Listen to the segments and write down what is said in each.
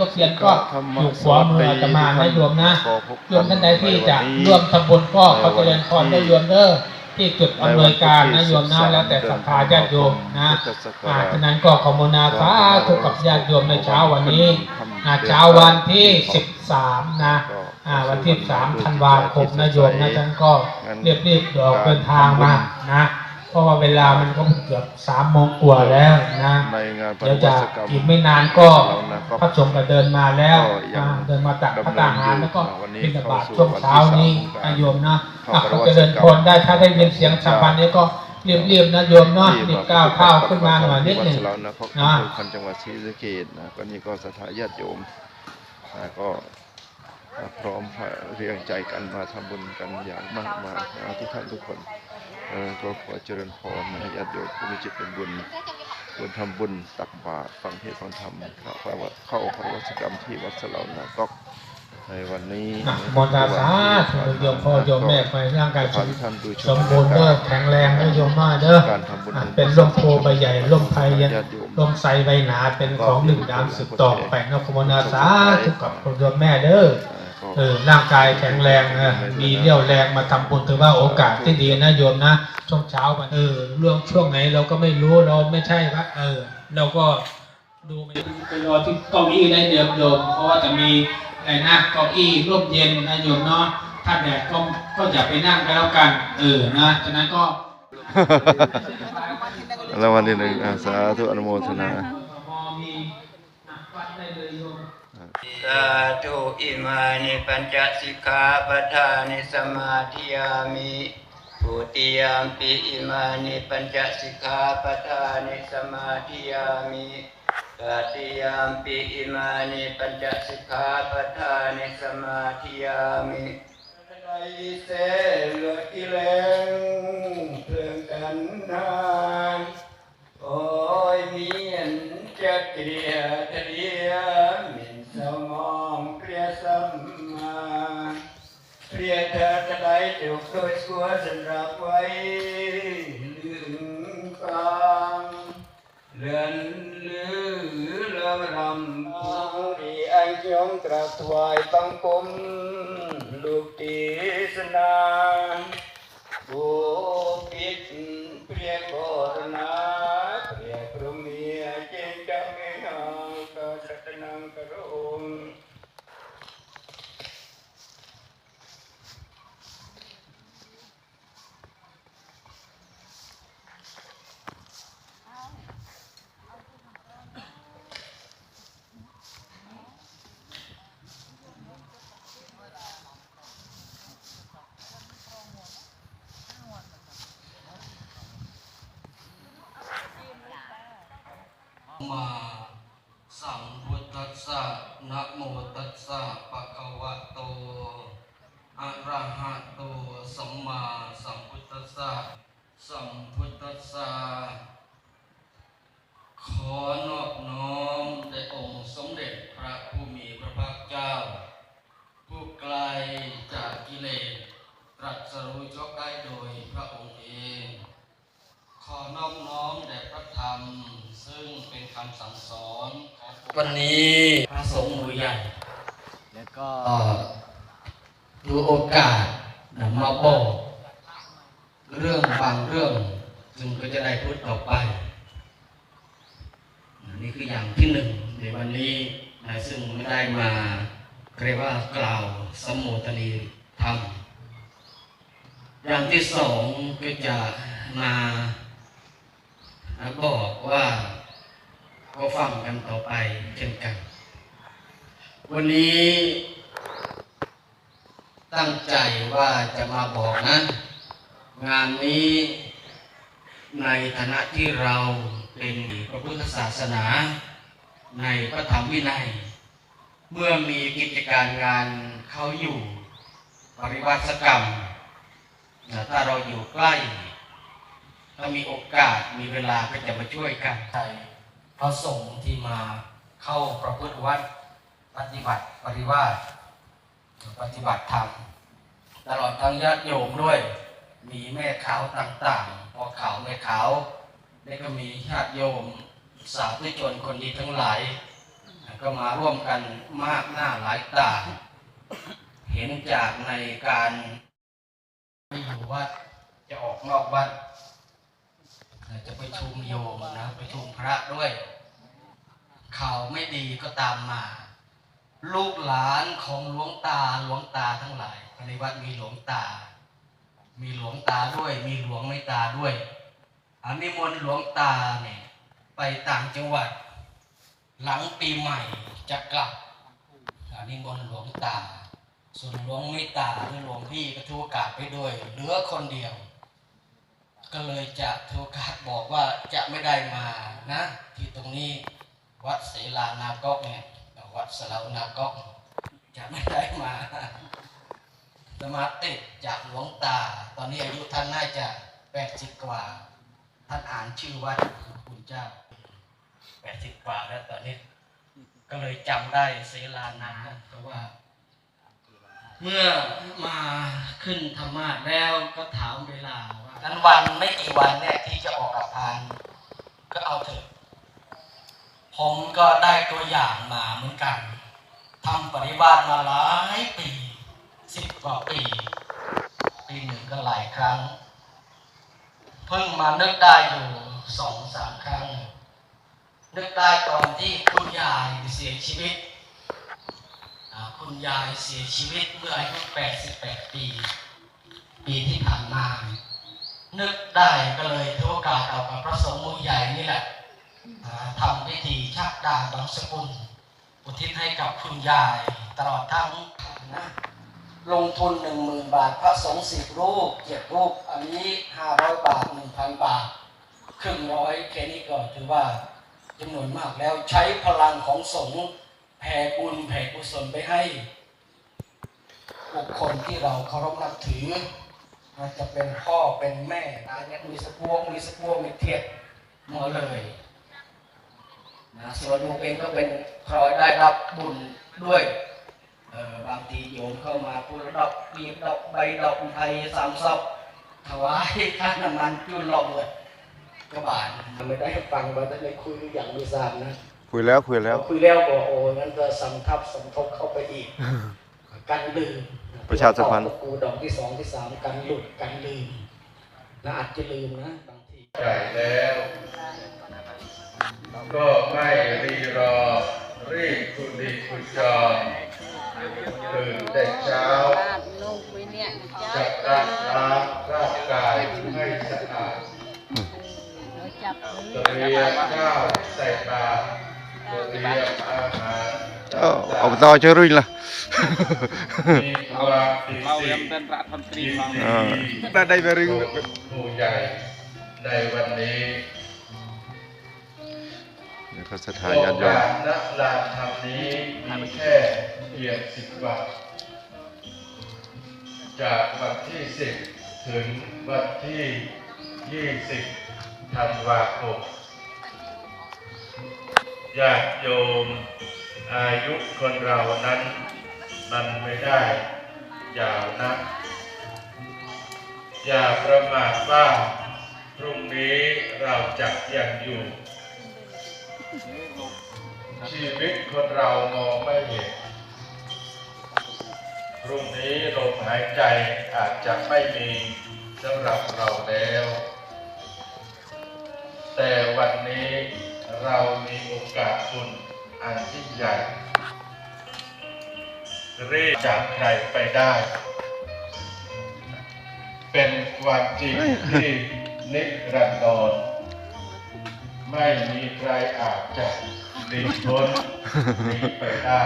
ตกเสียนก็อยู่ขวามืออาตมานะโยมนะโยมท่านใดที่จะร่วมทำบุญก็ขอเจริญพรได้โยมเด้อที่จุดอำนวยการนะโยมนะแล้วแต่ศรัทธาญาติโยมนะอ่าฉะนั้นก็ขอมูลนาสาธุกับญาติโยมในเช้าวันนี้นะเช้าวันที่สิบสามนะอ่าวันที่สามธันวาคมนะโยมนะฉะนั้นก็เรียบรีบๆออกเดินทางมานะ เพราะว่าเวลามันก็เกือบสามโมงกว่าแล้วนะในงานปเดี๋ยวฏิจะวัติกรรมอีกไม่นานก็เรานะครับพระสงฆ์ก็เดินมาแล้วก็ยังอ่าเดินมาตักพระตาหารแล้วก็วันนี้บิณฑบาตเข้าสู่ช่วงเช้านี้วันที่สามนะโยมนะเข้าอะปฏิเขาวัติจะเดินกรรมพรได้ถ้าได้ยินเสียงชาวบ้านนี้ก็เรียบๆนะโยมเนาะรีบก้าวเข้าขึ้นมาหน่อยนิดหนึ่งวัเรานะเพราะนะคือพันจังหวัดศรีสะเกษนะก็นี่ก็สถาญาติโยมนะก็พร้อมเรียงใจกันมาทำบุญกันอย่างมากมายนะทุกท่านทุกคนเอ่อ ก็ขอเจริญพรนะญาติโยมผู้มีจิตเป็นบุญบุญทำบุญตักบาตรฟังเทศน์ฟังธรรมเข้าวัดเข้าพระวัชกรรมที่วัดสะเหลานะก็ในวันนี้นะมนตาสาธุโยมพ่อโยมแม่ไปร่างกายสขอมให้ท่านดูชสมบูรณ์เด้อแข็งแรงเด้อโยมมาเด้อการทำบุญอะเป็นร่มโพใบใหญ่ร่มไพรยันญาติโยมร่มไทรใบหนาเป็นของหนึ่งดามสืบต่อไปนะขอมนาสาธุกับโยมแม่เด้อเออ ร่างกายแข็งแรงนะมีเรี่ยวแรงมาทำบุญถือว่าโอกาสที่ดีนะโยมนะช่วงเช้ากันเออเรื่องช่วงไหนเราก็ไม่รู้เราไม่ใช่ปะเออ เราก็ดูไปรอที่เก้าอี้ได้เดิมโยมเพราะว่าจะมีอะไรนะเก้าอี้ร่มเย็นนะโยมเนาะถ้าแดดก็ก็อย่าไปนั่งก็แล้วกัน เออนะฉะนั้นก็รางวัลที่หนึ่งสาธุอนุโมทนา พอมีอะวัดได้เลยโยม สาธุอิมานิปัญจสิกขาปทานิสมาธิยามิทุติยามปิอิมานิปัญจสิกขาปทานิสมาธิยามิตติยามปิอิมานิปัญจสิกขาปทานิสมาธิยามิไดเสลกิเลงเพลิงกันนานโอ้ยมีอันจะเกลียดเลียม សមងព្រះសម្មាព្រះធរក្តីទុកដូចស្គាល់សម្រាប់វ័យលឿនកំលឿនលឺលវរំអរិអញ្ញំត្រាស់ថ្វាយបង្គំលោកទេសនាបុព្វព្រះបរណា งกรุงมาสัมพุทธั สะนะโมตัสสะปะคะวะโตอะระหะโตสัมมาสัมพุทธัสสะสัมพุทธัสสะขอนอบน้อมแด่องค์สมเด็จพระผู้มีพระภาคเจ้า ผู้ไกลจากกิเลสตรัสรู้ชอบได้โดยพระองค์เอง ขอนอบน้อมแด่พระ รม ซึ่งเป็นคำสั่งสอนของวันนี้พระสงฆ์หมู่ใหญ่ แล้วก็ดูโอกาสนำมาบอกเรื่องบางเรื่องซึ่งก็จะได้พูดต่อไป นี่คืออย่างที่หนึ่งในวันนี้นะซึ่งไม่ได้มาเรียกว่ากล่าวสมโภชนีธรรม อย่างที่สองก็จะมา บอกว่าก็ฟังกันต่อไปเช่นกัน วันนี้ ตั้งใจว่าจะมาบอกนะ งานนี้ในฐานะที่เราเป็นพระพุทธศาสนา ในพระธรรมวินัย เมื่อมีกิจการงานเขาอยู่ปริวัติกรรมถ้าเราอยู่ใกล้ ถ้ามีโอกาสมีเวลาก็จะมาช่วยกันใช่พระสงฆ์ที่มาเข้าประพฤติวัดปฏิบัติปริวาสปฏิบัติธรรมตลอดทั้งญาติโยมด้วย มีแม่ขาวต่างๆพอขาวแม่ขาวแล้วก็มีญาติโยมสาธุชนคนดีทั้งหลาย ก็มาร่วมกันมากหน้าหลายตาเห็นจากในการไปอยู่วัดจะออกนอกวัด จะไปชุมโยมนะไปชุมพระด้วย ข่าวไม่ดีก็ตามมา ลูกหลานของหลวงตาหลวงตาทั้งหลายในวัดมีหลวงตา มีหลวงตาด้วย มีหลวงไม่ตาด้วยอานิมนหลวงตาเนี่ยไปต่างจังหวัด หลังปีใหม่จะกลับอานิมนหลวงตา ส่วนหลวงไม่ตาหรือหลวงพี่ก็ถือโอกาสไปด้วยเหลือคนเดียว ก็เลยจะถือโอกาสบอกว่าจะไม่ได้มานะ ที่ตรงนี้วัดเสลานากอกเนี่ยวัดสลานากอกจะไม่ได้มาสมาติดจากหลวงตา ตอนนี้อายุท่านน่าจะแปดสิบกว่า ท่านอ่านชื่อวัดคุณเจ้าแปดสิบกว่าแล้วตอนนี้ก็เลยจำได้เสลานาเพราะว่า เมื่อมาขึ้นธรรมาสแล้วก็ถามเวลา นั้นวันไม่กี่วันเนี่ยที่จะออกอาพานก็เอาเถอะผมก็ได้ตัวอย่างมาเหมือนกันทำปริวาสมาหลายปีสิบกว่าปี ปีหนึ่งก็หลายครั้ง เพิ่งมานึกได้อยู่สองสามครั้ง นึกได้ตอนที่คุณยายเสียชีวิต คุณยายเสียชีวิตเมื่ออายุ88ปี ปีที่ผ่านมา นึกได้ก็เลยถือโอกาสเอากับพระสงฆ์มือใหญ่นี่แหละทำพิธีชักดาบบางสกุล อุทิศให้กับคุณยายตลอดทั้งนะลงทุนหนึ่งหมื่นบาท พระสงฆ์สิบรูปเจ็ดรูป อันนี้ห้าร้อยบาทหนึ่งพันบาท ครึ่งร้อยแค่นี้ก็ถือว่าจำนวนมากแล้วใช้พลังของสงฆ์แผ่บุญแผ่กุศลไปให้บุคคลที่เราเคารพนับถือ อาจจะเป็นพ่อเป็นแม่นะเนี่ยมีสะพวงมีสะพวงมีเทียบหมาเลยนะส่วนลูกเองก็เป็นพลอยได้รับบุญด้วยเออบางทีโยมเข้ามาพูดดอกบีบดอกใบดอกไทยสามซอบถวายค่าน้ำมันจุนรอบเลยกระบาลไม่ได้ฟังมาแต่ไม่คุยอย่างมีสารนะคุยแล้วคุยแล้วคุยแล้วบอกโอ้งั้นจะสำทับสมทบเข้าไปอีกกันลืม ประชาสัมพันธ์ตะกูดอกที่สองที่สามกันหลุดกันลืมนะอาจจะลืมนะบางทีใหญ่แล้ว ก็ไม่รีรอรีบคุณดีคุณจอมตื่นแต่เช้าลูกวิเนี่ยจับร่างล้างร่างกายให้สะอาดเราจับมืเตรียมข้าวใส่บาตรเตรียมอาหาร Ờ, ông to chơi rinh là มีความดีสิดี Ờ, ra đây về rinh ผู้ใหญ่ในวันนี้ Để có sát โอ hại nhạt กา dồn สณลานธรรมนี้มีแค่เพียงสิบวันจากวันที่สิบถึงวันที่ยี่สิบธันวาคมญาติโยม อายุคนเรานั้น มันไม่ได้ยาวนัก อย่าประมาทว่าพรุ่งนี้เราจะยังอยู่ ชีวิตคนเรามองไม่เห็นพรุ่งนี้ลมหายใจอาจจะไม่มีสำหรับเราแล้ว แต่วันนี้เรามีโอกาสบุญ อันยิ่งใหญ่รีบจากใครไปได้ เป็นความจริงที่นิรันดรไม่มีใครอาจจะหลีกพ้นหนีไปได้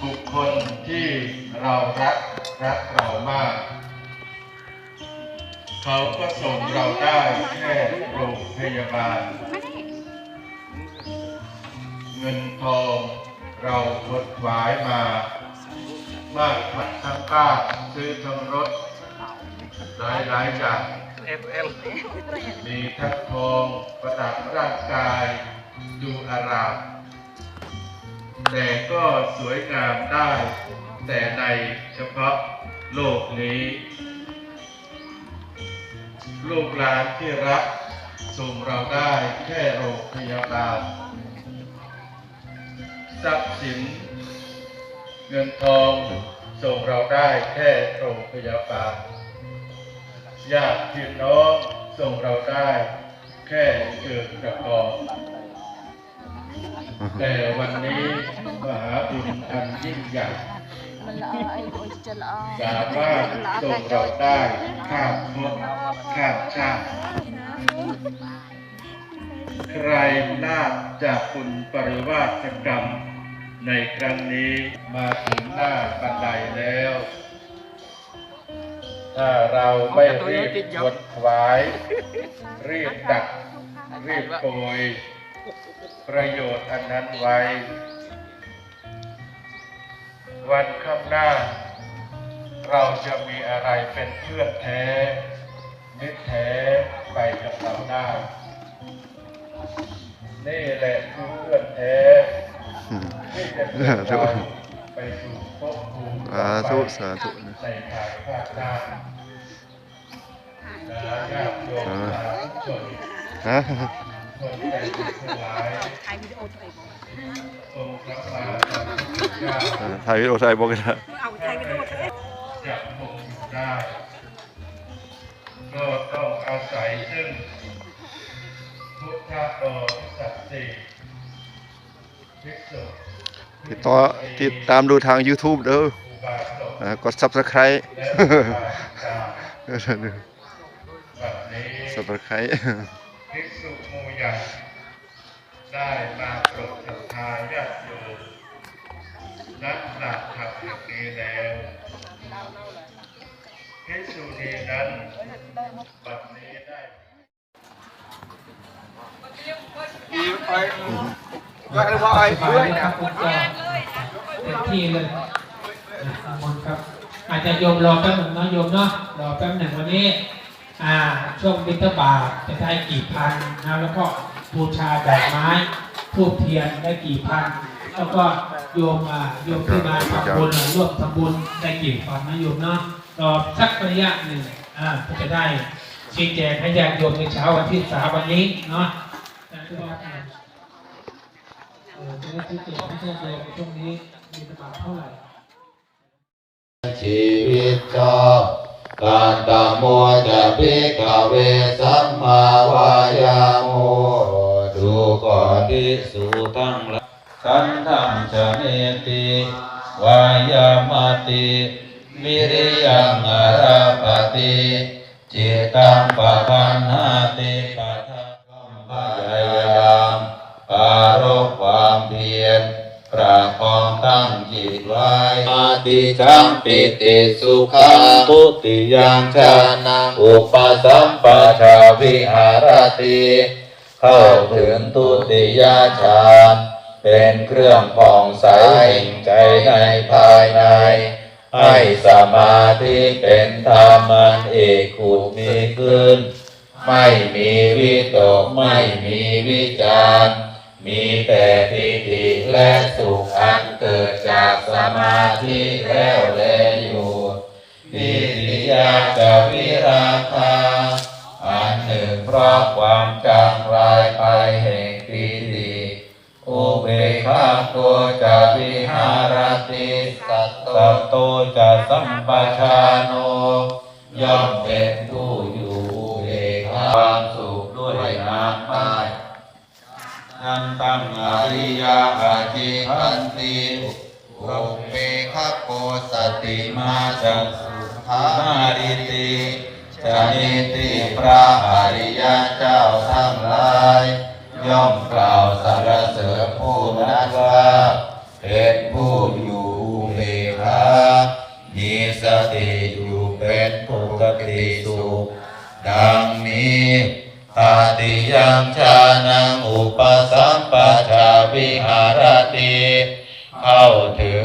บุคคลที่เรารักรักเรามาก เขาก็ส่งเราได้แค่โรงพยาบาล งินทอง เราขดขวายมา มากผัดทั้งบ้านซื้อทั้งรถ หลายหลายๆอย่างมีทั้งทองประดับร่างกายดูอาราม แต่ก็สวยงามได้ แต่ในเฉพาะโลกนี้ ลูกหลานที่รักส่งเราได้แค่โรงพยาบาล ทรัพย์สิน เงินทองส่งเราได้แค่โรงพยาบาลญาติพี่น้องส่งเราได้แค่เกิดกระกอบแต่วันนี้มหาบุญอันยิ่งใหญ่สามารถส่งเราได้ข้ามภพข้ามชาติใครลาจากคุณปริวาสกรรม ในครั้งนี้มาถึงหน้าบันไดแล้ว ถ้าเราไม่รีบขวนขวาย รีบตัก รีบโกย ประโยชน์อันนั้นไว้ วันข้างหน้า เราจะมีอะไรเป็นเพื่อนแท้มิตรแท้ไปกับเราได้นี่แหละคือ ที่จะนำเราไปสู่ภพภูมิสาธุสาธุนะในภายภาคหน้านะญาติโยมสาธุชนฮะคนใจบุญทั้งหลายองค์พระมหาสัมพุทธเจ้าเออถ่ายวิดีโอถ่ายบอกกันนะจะคงอยู่ได้ก็ต้องอาศัยซึ่งพุทธโอสัตติภิกษุ ติดต่อติดตามดูทาง YouTube เด้อกด Subscribe กาแบบนี้ Subscribe ภิกษุมู่ใหญ่ได้มาโปรดศรัทธาญาติโยมนักหลักธรรมแห่งนี้แล้วภิกษุณีนั้นบัดนี้ได้ ด้วยนะครับคุณเจ้าเต็มที่เลยนะขอบคุณครับ อาจจะโยมรอแป๊บหนึ่งเนาะโยมเนาะรอแป๊บหนึ่งวันนี้อ่าช่วงบิณฑบาตจะได้กี่พันนะแล้วก็บูชาดอกไม้ทูบเทียนได้กี่พันแล้วก็โยมอ่าโยมที่มาทำบุญอะร่วมทำบุญได้กี่พันนะโยมเนาะรอสักระยะหนึ่งอ่าก็จะได้ชี้แจงให้ญาติโยมในเช้าวันที่สามวันนี้เนาะนะทุกท่าน เออจะได้ชี้แจงให้ญาติโยช่วงนี้มีสมาเท่าไหร่ชีวิตชอบการตโมจะพิกเวสัมมาวายาโมดูก่อนที่สูทั้งลายขันธังจะเนติวายามติวิริยังอาราปติจิตังปะพันหาติปัฏฐังพยายา ปารกความเพียรประคองตั้งจิตไว้อาติจังปิติสุขังทุติยังชานังอุปสัมปชาวิหารติเข้าถึงทุติยฌานเป็นเครื่องผ่องใสแห่งใจในภายใน ให้สมาธิเป็นธรรมันเอกขุดมีขึ้น ไม่มีวิตกไม่มีวิจารณ์ มีแต่ปิติและสุขอันเกิดจากสมาธิแล้วแลอยู่ปิติยาจะวิราคา อันหนึ่งเพราะความจางลายไปแห่งปิติอุเบกขาตัวจะวิหารติสัตโตจะสัมปชานโนย่อมเป็นผู้อยู่เอกความสุขด้วยนามไม้ นันตังอริยาอาจิพันติอุเบกขโกสติมาจัสสุขาริติจนิติพระอริยเจ้าทั้งหลาย ย่อมกล่าวสรรเสริญผู้นั้นว่าเป็นผู้อยู่เบกขามีสติอยู่เป็นปกติสุขดังนี้ อาติยังชานังอุปสัมปชาวิหารติ เข้าถึง